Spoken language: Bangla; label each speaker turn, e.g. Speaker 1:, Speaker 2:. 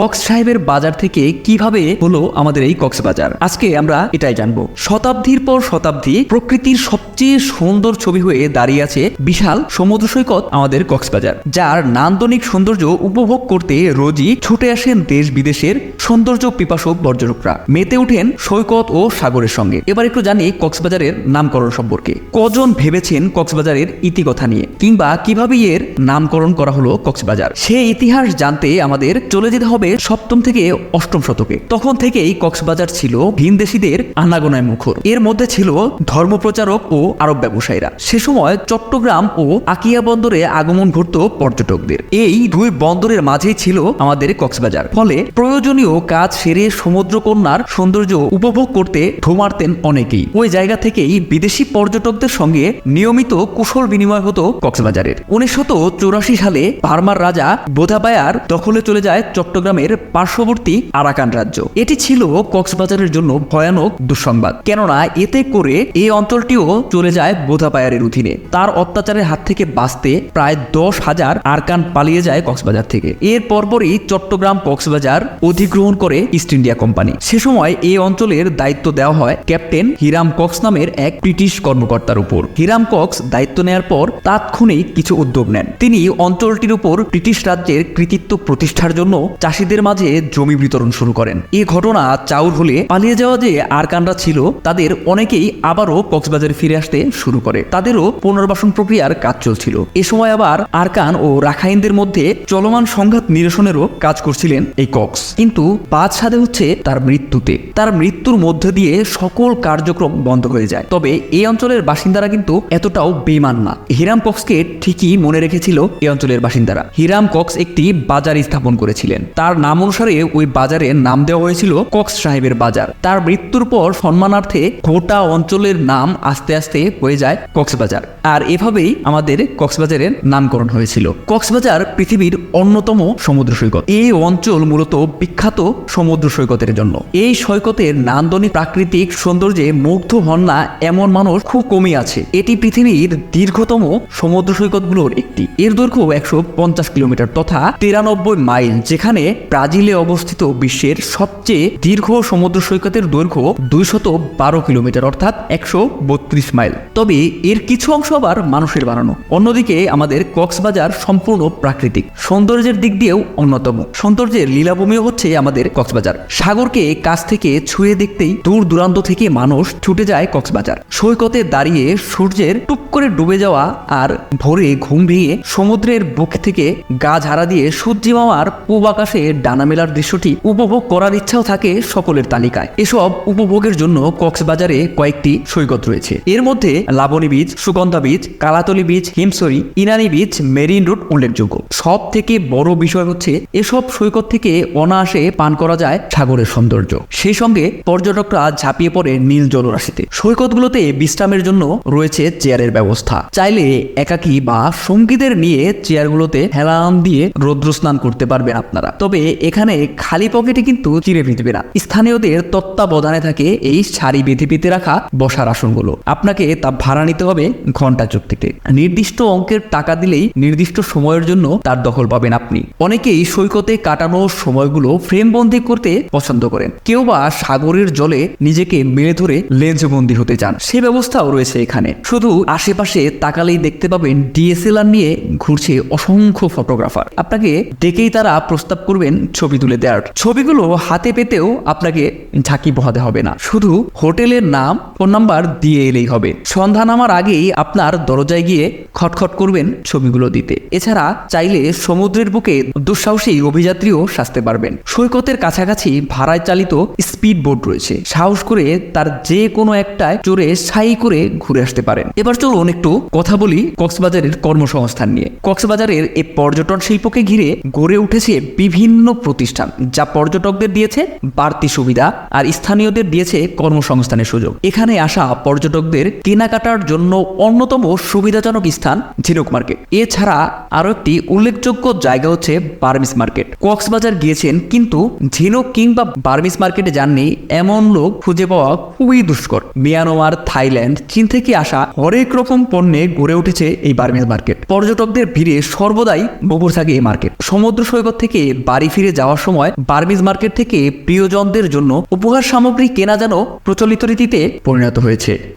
Speaker 1: কক্স সাহেবের বাজার থেকে কীভাবে হলো আমাদের এই কক্সবাজার আজকে আমরা এটাই জানব। শতাব্দীর পর শতাব্দী প্রকৃতির সবচেয়ে সুন্দর ছবি হয়ে দাঁড়িয়ে আছে বিশাল সমুদ্র সৈকত আমাদের কক্সবাজার যার নান্দনিক সৌন্দর্য উপভোগ করতে রোজই ছুটে আসেন দেশ বিদেশের সৌন্দর্য পিপাসক পর্যটকরা। মেতে ওঠেন সৈকত ও সাগরের সঙ্গে। এবার একটু জানি কক্সবাজারের নামকরণ সম্পর্কে। কজন ভেবেছেন কক্সবাজারের ইতিকথা নিয়ে? কিংবা কীভাবে এর নামকরণ করা হলো কক্সবাজার সে ইতিহাস জানতে আমাদের চলে যেতে হবে সপ্তম থেকে অষ্টম শতকে। তখন থেকেই কক্সবাজার ছিল ভিনদেশীদের আনাগোনায় মুখর। এর মধ্যে ছিল ধর্মপ্রচারক ও আরব ব্যবসায়ীরা। সে সময় চট্টগ্রাম ও আকিয়া বন্দরে আগমন ঘটত পর্যটকদের। এই দুই বন্দরের মাঝেই ছিল আমাদের কক্সবাজার। ফলে প্রয়োজনীয় কাজ সেরে সমুদ্র কন্যার সৌন্দর্য উপভোগ করতে ধুমারতেন অনেকেই। ওই জায়গা থেকেই বিদেশি পর্যটকদের সঙ্গে নিয়মিত কুশল বিনিময় হতো কক্সবাজারের। উনিশশত চৌরাশি সালে বার্মার রাজা বোধাবায়ার দখলে চলে যায় চট্টগ্রামের পার্শ্ববর্তী আরাকান রাজ্য। এটি ছিল কক্সবাজারের জন্য ভয়ানক দুঃসংবাদ। কেননা এতে করে এই অঞ্চলটিও চলে যায় বোধাবায়ারের অধীনে। তার অত্যাচারের হাত থেকে বাঁচতে প্রায় দশ হাজার আরকান পালিয়ে যায় কক্সবাজার থেকে। এর পরপরই চট্টগ্রাম কক্সবাজার অধিগ্রহণ করে ইস্ট ইন্ডিয়া কোম্পানি। সে সময় এই অঞ্চলের দায়িত্ব দেওয়া হয় ক্যাপ্টেন হিরাম কক্স নামের এক ব্রিটিশ কর্মকর্তার উপর। হিরাম কক্স দায়িত্ব নেয়ার পর তাৎক্ষণিক কিছু উদ্যোগ নেন। তিনি অঞ্চলটির উপর ব্রিটিশ রাজ্যের কৃতিত্ব প্রতিষ্ঠার জন্য চাষিদের মাঝে জমি বিতরণ শুরু করেন। এই ঘটনা চাউর হলে পালিয়ে যাওয়া যে আরকানরা ছিল, তাদের অনেকেই আবারও কক্সবাজারে ফিরে আসতে শুরু করে। তাদেরও পুনর্বাসন প্রক্রিয়ার কাজ চলছিল। এ সময় আবার আরকান ও রাখাইনদের মধ্যে চলমান সংঘাত নিরসনেরও কাজ করছিলেন এই কক্স। কিন্তু বাদ সাধে হচ্ছে তার মৃত্যুতে। তার মৃত্যুর মধ্যে দিয়ে সকল কার্যক্রম বন্ধ হয়ে যায়। তবে এই অঞ্চলের বাসিন্দারা কিন্তু এতটাও বেমান না। হিরাম কক্সকে ঠিকই মনে রেখেছিল এই অঞ্চলের বাসিন্দারা। হিরাম কক্স একটি বাজার স্থাপন করেছিলেন। তার নাম অনুসারে ওই বাজারের নাম দেওয়া হয়েছিল কক্স সাহেবের বাজার। তার মৃত্যুর পর সম্মানার্থে গোটা অঞ্চলের নাম আস্তে আস্তে হয়ে যায় কক্সবাজার। আর এভাবেই আমাদের কক্সবাজারের নামকরণ হয়েছিল। কক্সবাজার পৃথিবীর অন্যতম সমুদ্র সৈকত। এই অঞ্চল মূলত বিখ্যাত সমুদ্র সৈকতের জন্য। এই সৈকতের নান্দনিক প্রাকৃতিক সৌন্দর্যে মুগ্ধ হন না এমন মানুষ খুব কমই আছে। এটি পৃথিবীর দীর্ঘতম সমুদ্র সৈকতগুলোর একটি। এর দৈর্ঘ্য একশো পঞ্চাশ কিলোমিটার তথা তিরানব্বই মাইল, যেখানে ব্রাজিলে অবস্থিত বিশ্বের সবচেয়ে দীর্ঘ সমুদ্র সৈকতের দৈর্ঘ্য দুইশত বারো কিলোমিটার, অর্থাৎ একশো বত্রিশ মাইল। তবে এর কিছু অংশ আবার মানুষের বানানো। অন্যদিকে আমাদের কক্সবাজার সম্পূর্ণ প্রাকৃতিক। সৌন্দর্যের দিক দিয়েও অন্যতম। সৌন্দর্যের লীলাভূমিও হচ্ছে আমাদের কক্সবাজার। সাগরকে কাছ থেকে ছুঁয়ে দেখতেই দূর দূরান্ত থেকে মানুষ ছুটে যায় কক্সবাজার। সৈকতে দাঁড়িয়ে সূর্যের টুপ করে ডুবে যাওয়া আর ভোরে ঘুম ভেঙে সমুদ্রের বুক থেকে গা ঝাড়া দিয়ে সূর্যি মামার পূব আকাশে ডানা মেলার দৃশ্যটি উপভোগ করার ইচ্ছাও থাকে সকলের তালিকায়। এসব উপভোগের জন্য কক্সবাজারে কয়েকটি সৈকত রয়েছে। এর মধ্যে Laboni beach, Sugandha beach, Kolatoli beach, Himchari, Inani beach, marine route উল্লেখযোগ্য। সব থেকে বড় বিষয় হচ্ছে, এসব সৈকত থেকে অনায়াসে পান করা যায় সাগরের সৌন্দর্য। সেই সঙ্গে পর্যটকরা ঝাঁপিয়ে পড়ে নীল জলরাশিতে। সৈকতগুলোতে বিশ্রামের জন্য রয়েছে চেয়ারের ব্যবস্থা। চাইলে একাকী বা সঙ্গীদের নিয়ে চেয়ারগুলোতে হেলান দিয়ে রৌদ্র স্নান করতে পারবেন আপনারা। তবে এখানে খালি পকেটে কিন্তু চিরে ফিরবে না। স্থানীয়দের তত্ত্বাবধানে থাকে এই সারি বেঁধে পেতে রাখা বসার আসনগুলো। আপনাকে তা ভাড়া নিতে হবে ঘণ্টা চুক্তিতে। নির্দিষ্ট অঙ্কের টাকা দিলেই নির্দিষ্ট সময়ের জন্য তার দখল পাবেন আপনি। অনেকেই সৈকতে কাটানো সময়গুলো ফ্রেম ফ্রেমবন্দি করতে পছন্দ করেন। কেউ বা সাগরের জলে নিজেকে মেলে ধরে লেন্সবন্দি হতে চান। সে ব্যবস্থাও রয়েছে এখানে। শুধু আশেপাশে তাকালেই দেখতে পাবেন ডিএসএলআর নিয়ে ঘুরছে অসংখ্য ফটোগ্রাফার। আপনাকে ডেকেই তারা প্রস্তাব করবেন ছবি তুলে দেওয়ার। ছবিগুলো হাতে পেতেও আপনাকে ঝাঁকি বহাতে হবে না। শুধু হোটেলের নাম, ফোন নাম্বার দিয়ে এলেই হবে। সন্ধ্যা নামার আগেই আপনার দরজায় গিয়ে খটখট করবেন ছবিগুলো দিতে। এছাড়া চাইলে সমুদ্রের বুকে দুঃসাহসী অভিযাত্রীও সাজতে পারবেন। সৈকতের কাছাকাছি ভাড়ায় চালিত স্পিড বোট রয়েছে। সাহস করে তার যে কোনো একটায় চড়ে সাই করে ঘুরে আসতে পারেন। এবার চলুন একটু কথা বলি কক্সবাজারের কর্মসংস্থান নিয়ে। কক্সবাজারের এই পর্যটন শিল্পকে ঘিরে গড়ে উঠেছে বিভিন্ন বিভিন্ন প্রতিষ্ঠান, যা পর্যটকদের দিয়েছে বাড়তি সুবিধা আর স্থানীয়দের দিয়েছে কর্মসংস্থানের সুযোগ। এখানে আসা পর্যটকদের কেনাকাটার জন্য অন্যতম সুবিধাজনক স্থান ঝিনুক মার্কেট। এছাড়া আরও একটি উল্লেখযোগ্য জায়গা হচ্ছে বার্মিস মার্কেট। কক্সবাজার গিয়েছেন, কিন্তু ঝিনুক কিংবা বার্মিস মার্কেটে যাননি এমন লোক খুঁজে পাওয়া খুবই দুষ্কর। মিয়ানমার, থাইল্যান্ড, চীন থেকে আসা হরেক রকম পণ্যে গড়ে উঠেছে এই বার্মিস মার্কেট। পর্যটকদের ভিড়ে সর্বদাই বগুর থাকে এই মার্কেট। সমুদ্র সৈকত থেকে বাড়ি ফিরে যাওয়ার সময় বার্মিজ মার্কেট থেকে প্রিয়জনদের জন্য উপহার সামগ্রী কেনা যেন প্রচলিত রীতিতে পরিণত হয়েছে।